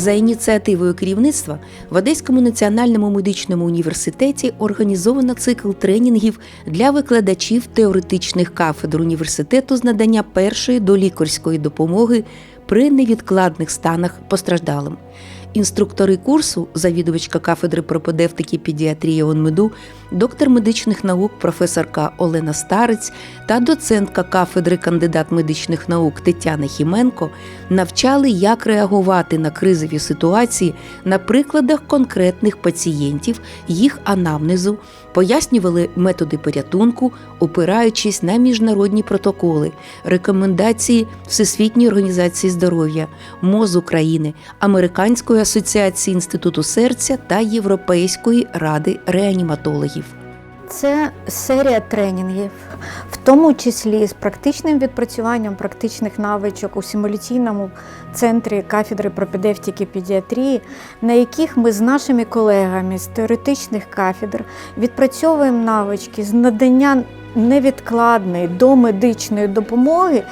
За ініціативою керівництва в Одеському національному медичному університеті організовано цикл тренінгів для викладачів теоретичних кафедр університету з надання першої долікарської допомоги при невідкладних станах постраждалим. Інструктори курсу, завідувачка кафедри пропедевтики педіатрії ОНМЕДУ, доктор медичних наук професорка Олена Старець та доцентка кафедри кандидат медичних наук Тетяна Хіменко навчали, як реагувати на кризові ситуації на прикладах конкретних пацієнтів, їх анамнезу, пояснювали методи порятунку, опираючись на міжнародні протоколи, рекомендації Всесвітньої організації здоров'я, МОЗ України, Американської асоціації інституту серця та Європейської ради реаніматологів. Це серія тренінгів, в тому числі з практичним відпрацюванням практичних навичок у симуляційному центрі кафедри пропедевтики педіатрії, на яких ми з нашими колегами з теоретичних кафедр відпрацьовуємо навички з надання невідкладної домедичної допомоги.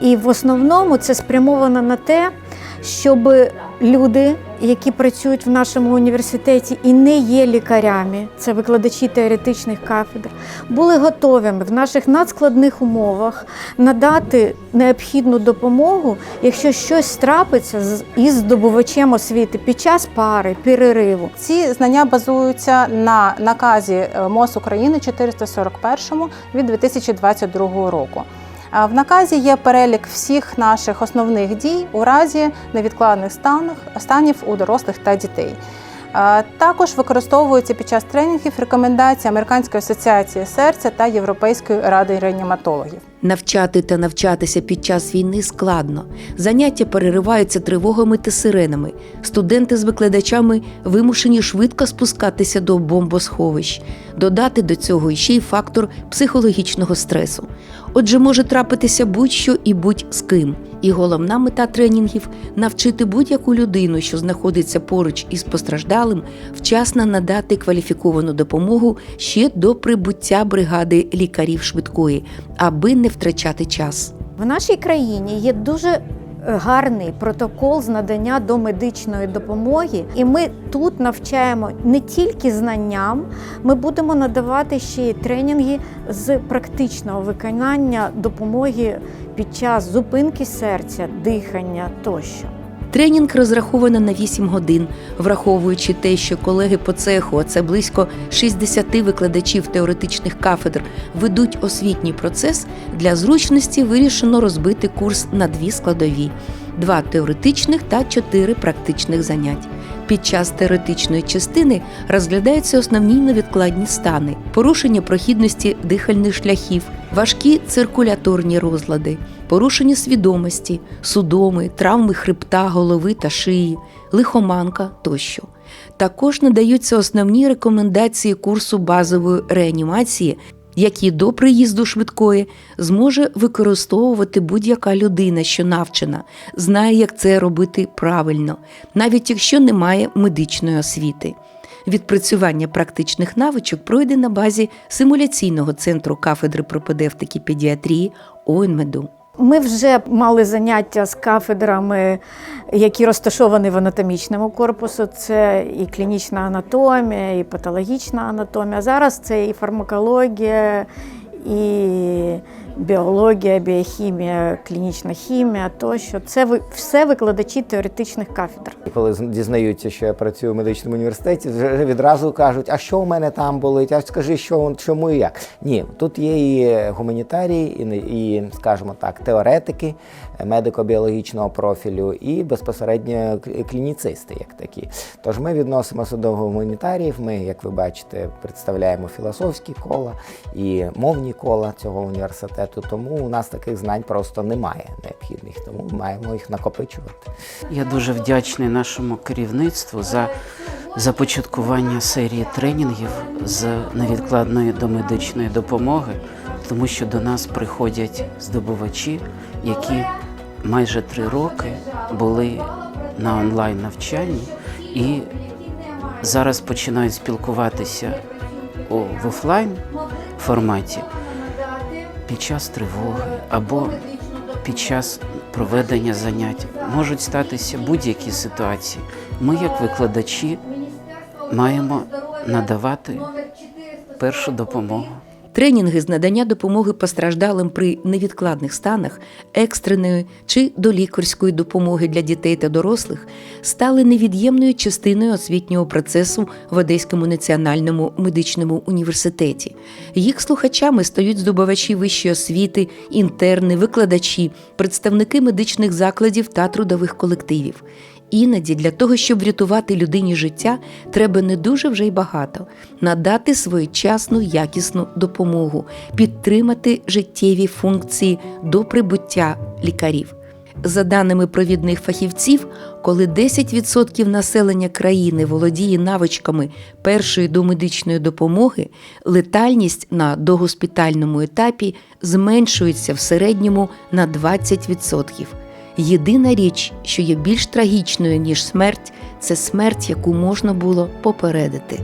І в основному це спрямовано на те, щоб люди, які працюють в нашому університеті і не є лікарями, це викладачі теоретичних кафедр, були готовими в наших надскладних умовах надати необхідну допомогу, якщо щось трапиться з- із здобувачем освіти під час пари, перериву. Ці знання базуються на наказі е, МОЗ України 441 від 2022 року. В наказі є перелік всіх наших основних дій у разі невідкладних станів у дорослих та дітей. Також використовуються під час тренінгів рекомендації Американської асоціації серця та Європейської ради реаніматологів. Навчати та навчатися під час війни складно. Заняття перериваються тривогами та сиренами. Студенти з викладачами вимушені швидко спускатися до бомбосховищ. Додати до цього ще й фактор психологічного стресу. Отже, може трапитися будь-що і будь з ким. І головна мета тренінгів навчити будь-яку людину, що знаходиться поруч із постраждалим, вчасно надати кваліфіковану допомогу ще до прибуття бригади лікарів швидкої, аби не втрачати час. В нашій країні є дуже гарний протокол з надання домедичної допомоги, і ми тут навчаємо не тільки знанням, ми будемо надавати ще й тренінги з практичного виконання допомоги під час зупинки серця, дихання тощо. Тренінг розраховано на 8 годин, враховуючи те, що колеги по цеху, а це близько 60 викладачів теоретичних кафедр, ведуть освітній процес. Для зручності вирішено розбити курс на дві складові: два теоретичних та чотири практичних занять. Під час теоретичної частини розглядаються основні невідкладні стани, порушення прохідності дихальних шляхів, важкі циркуляторні розлади, порушення свідомості, судоми, травми хребта, голови та шиї, лихоманка тощо. Також надаються основні рекомендації курсу базової реанімації, які до приїзду швидкої зможе використовувати будь-яка людина, що навчена, знає, як це робити правильно, навіть якщо немає медичної освіти. Відпрацювання практичних навичок пройде на базі симуляційного центру кафедри пропедевтики педіатрії ОНМЕДу. Ми вже мали заняття з кафедрами, які розташовані в анатомічному корпусу. Це і клінічна анатомія, і патологічна анатомія. Зараз це і фармакологія, і біологія, біохімія, клінічна хімія тощо. Це все викладачі теоретичних кафедр. Коли дізнаються, що я працюю в медичному університеті, вже відразу кажуть, а що у мене там болить, а скажи, що чому і як. Ні, тут є і гуманітарії, і, і скажімо так, теоретики медико-біологічного профілю, і безпосередньо клініцисти, як такі. Тож ми відносимося до гуманітаріїв. Ми, як ви бачите, представляємо філософські кола і мовні кола цього університету. Тому у нас таких знань просто немає необхідних, тому маємо їх накопичувати. Я дуже вдячний нашому керівництву за започаткування серії тренінгів з невідкладної домедичної допомоги, тому що до нас приходять здобувачі, які майже три роки були на онлайн навчанні і зараз починають спілкуватися в офлайн форматі під час тривоги або під час проведення занять. Можуть статися будь-які ситуації. Ми, як викладачі, маємо надавати першу допомогу. Тренінги з надання допомоги постраждалим при невідкладних станах, екстреної чи долікарської допомоги для дітей та дорослих стали невід'ємною частиною освітнього процесу в Одеському національному медичному університеті. Їх слухачами стають здобувачі вищої освіти, інтерни, викладачі, представники медичних закладів та трудових колективів. Іноді для того, щоб врятувати людині життя, треба не дуже вже й багато надати своєчасну якісну допомогу, підтримати життєві функції до прибуття лікарів. За даними провідних фахівців, коли 10% населення країни володіє навичками першої домедичної допомоги, летальність на догоспітальному етапі зменшується в середньому на 20%. Єдина річ, що є більш трагічною ніж смерть, це смерть, яку можна було попередити.